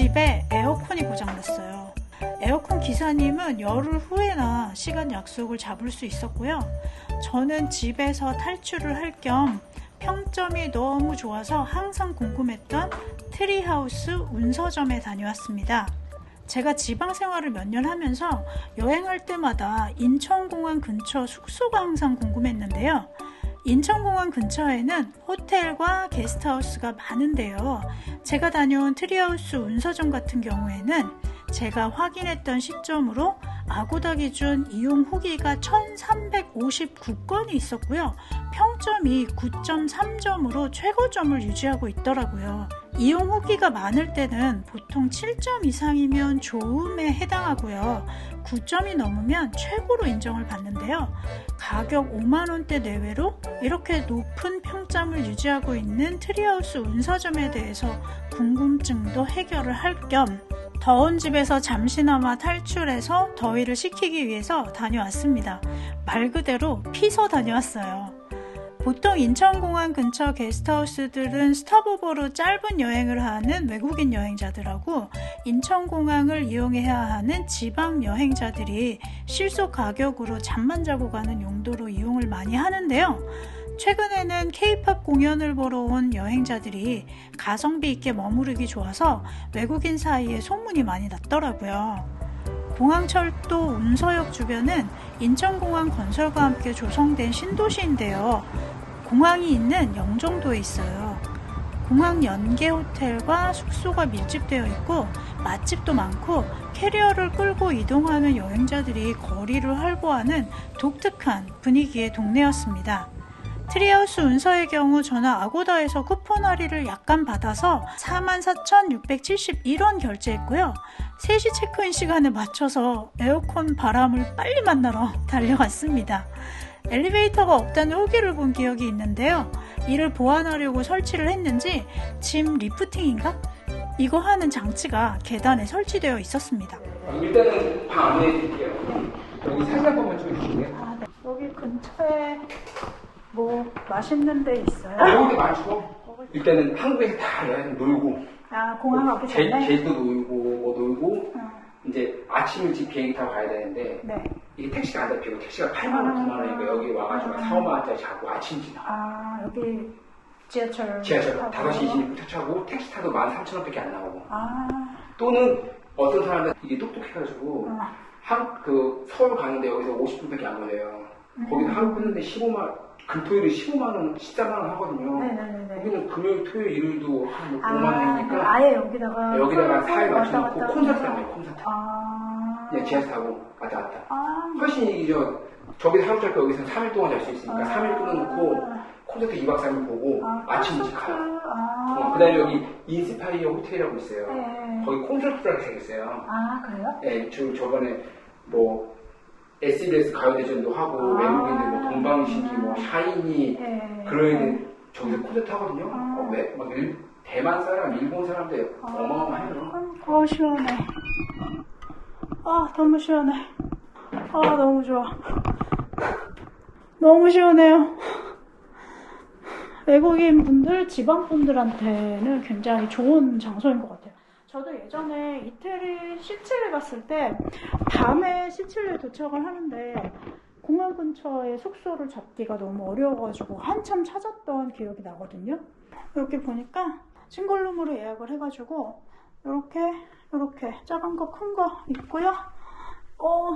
집에 에어컨이 고장났어요. 에어컨 기사님은 열흘 후에나 시간 약속을 잡을 수 있었고요. 저는 집에서 탈출을 할 겸 평점이 너무 좋아서 항상 궁금했던 트리하우스 운서점에 다녀왔습니다. 제가 지방 생활을 몇 년 하면서 여행할 때마다 인천공항 근처 숙소가 항상 궁금했는데요. 인천공항 근처에는 호텔과 게스트하우스가 많은데요. 제가 다녀온 트리하우스 운서점 같은 경우에는 제가 확인했던 시점으로 아고다 기준 이용 후기가 1359건이 있었고요. 평점이 9.3점으로 최고점을 유지하고 있더라고요. 이용 후기가 많을 때는 보통 7점 이상이면 좋음에 해당하고요. 9점이 넘으면 최고로 인정을 받는데요. 가격 5만원대 내외로 이렇게 높은 평점을 유지하고 있는 트리하우스 운서점에 대해서 궁금증도 해결을 할 겸 더운 집에서 잠시나마 탈출해서 더위를 식히기 위해서 다녀왔습니다. 말 그대로 피서 다녀왔어요. 보통 인천공항 근처 게스트하우스들은 스탑오버로 짧은 여행을 하는 외국인 여행자들하고 인천공항을 이용해야 하는 지방 여행자들이 실속 가격으로 잠만 자고 가는 용도로 이용을 많이 하는데요. 최근에는 케이팝 공연을 보러 온 여행자들이 가성비 있게 머무르기 좋아서 외국인 사이에 소문이 많이 났더라고요. 공항철도 운서역 주변은 인천공항 건설과 함께 조성된 신도시인데요. 공항이 있는 영종도에 있어요. 공항 연계 호텔과 숙소가 밀집되어 있고 맛집도 많고 캐리어를 끌고 이동하는 여행자들이 거리를 활보하는 독특한 분위기의 동네였습니다. 트리하우스 운서의 경우 저는 아고다에서 쿠폰 할인을 약간 받아서 44,671원 결제했고요. 3시 체크인 시간에 맞춰서 에어컨 바람을 빨리 만나러 달려갔습니다. 엘리베이터가 없다는 후기를 본 기억이 있는데요. 이를 보완하려고 설치를 했는지 짐 리프팅인가? 이거 하는 장치가 계단에 설치되어 있었습니다. 일단은 방 안내해 드릴게요. 여기 사진 한 번만 찍어주실래요? 아, 네. 여기 근처에 뭐 맛있는 데 있어요? 아, 여기 많죠. 일단은 한국에서 다 놀고, 아, 공항 가기 제, 전에? 제주도 놀고, 아침 일찍 비행기 타고 가야 되는데, 네. 이게 택시가 안 잡히고, 택시가 8만원, 9만 원이니까 여기 와가지고 아. 4, 5만 원짜리 자고 아침 일찍 나와. 아, 여기 지하철. 지하철 타고. 5시 20분 차고, 택시 타도 13,000원밖에 안 나오고. 아, 또는 어떤 사람들 이게 똑똑해가지고, 어. 한, 그, 서울 가는데 여기서 50분밖에 안 걸려요. 거기서 하루 끊는데 15만, 금토일에 15만 원, 14만 원 하거든요. 네네네네. 여기는 금요일, 토요일, 일요일도 한 아, 5만 원이니까 아예 여기다가. 여기다가 풀- 사일 맞춰놓고 콘서트. 가요, 콘서트. 아. 그냥 지하철 타고 왔다 갔다. 아. 훨씬 이기죠. 저기서 하루 잘거 여기서 3일 동안 잘 수 있으니까 아. 3일 끊어놓고 콘서트 2박 3일 보고 아, 아침 일찍 가요. 아. 어, 그 다음에 여기 인스파이어 호텔이라고 있어요. 네. 거기 콘서트라고 생겼어요. 아, 그래요? 예, 저, 저번에 뭐 SBS 가요대전도 하고 아. 외국인들 뭐 동방신기 뭐 샤이니 네. 그런 저기서 콘서트 하거든요. 아. 어, 왜, 막 일, 대만 사람, 일본 사람들 어마어마해요. 어, 시원해. 아, 너무 시원해. 아, 너무 좋아. 너무 시원해요. 외국인 분들, 지방 분들한테는 굉장히 좋은 장소인 것 같아요. 저도 예전에 이태리 시칠리 갔을 때 밤에 시칠리에 도착을 하는데 공항 근처에 숙소를 잡기가 너무 어려워가지고 한참 찾았던 기억이 나거든요. 여기 보니까 싱글룸으로 예약을 해가지고 이렇게 이렇게 작은 거 큰 거 있고요. 어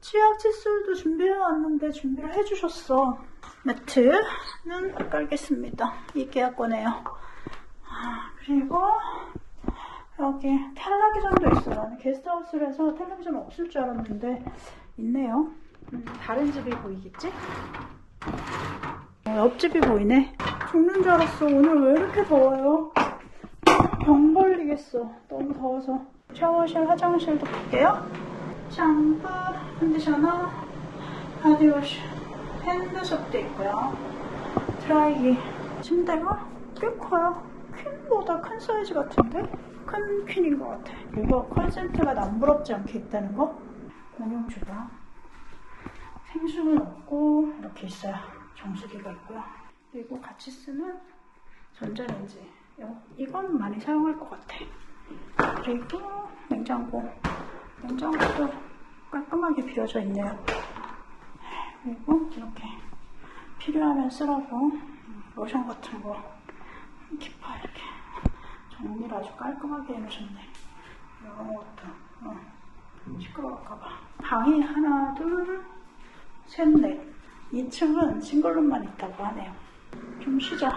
치약 칫솔도 준비해왔는데 준비를 해주셨어. 매트는 깔겠습니다. 이 계약권에요. 아, 그리고 여기 텔레비전도 있어요. 해서 텔레비전 없을 줄 알았는데 있네요. 음, 다른 집이 보이겠지? 어, 옆집이 보이네. 죽는 줄 알았어. 오늘 왜 이렇게 더워요? 병 걸리겠어. 너무 더워서. 샤워실, 화장실도 볼게요. 샴푸, 컨디셔너, 바디워시, 핸드소프도 있고요. 드라이기. 침대가 꽤 커요. 퀸보다 큰 사이즈 같은데? 큰 퀸인 것 같아. 이거 컨센트가 남부럽지 않게 있다는 거? 공용 주방. 생수는 없고 이렇게 있어요. 정수기가 있고요. 그리고 같이 쓰는 전자레인지. 이건 많이 사용할 것 같아. 그리고 냉장고. 냉장고도 깔끔하게 비워져 있네요. 그리고 이렇게 필요하면 쓰라고 로션 같은 거 키파 이렇게 정리를 아주 깔끔하게 해놓으셨네. 이런 것도 어, 시끄러울까봐. 방이 하나, 둘, 셋, 넷. 2층은 싱글룸만 있다고 하네요. 좀 쉬자.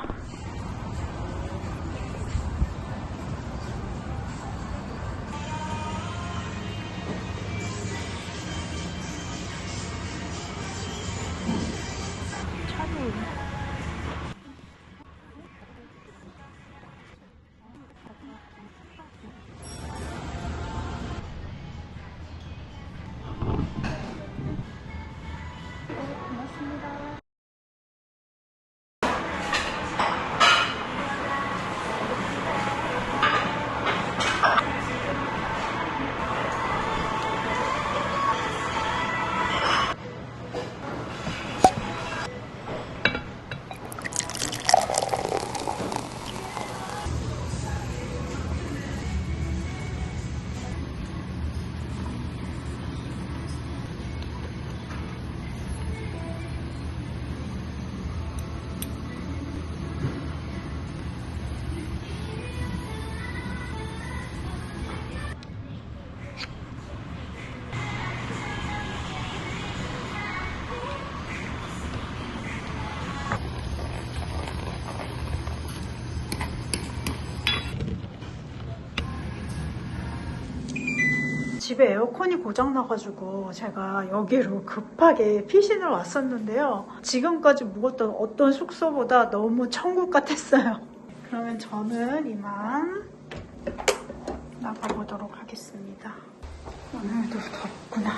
집에 에어컨이 고장 나가지고 제가 여기로 급하게 피신을 왔었는데요. 지금까지 묵었던 어떤 숙소보다 너무 천국 같았어요. 그러면 저는 이만 나가보도록 하겠습니다. 오늘도 덥구나.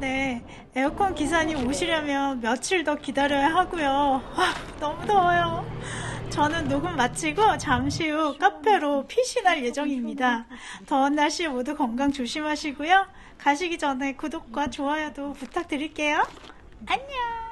네, 에어컨 기사님 오시려면 며칠 더 기다려야 하고요. 아, 너무 더워요. 저는 녹음 마치고 잠시 후 카페로 피신할 예정입니다. 더운 날씨 모두 건강 조심하시고요. 가시기 전에 구독과 좋아요도 부탁드릴게요. 안녕!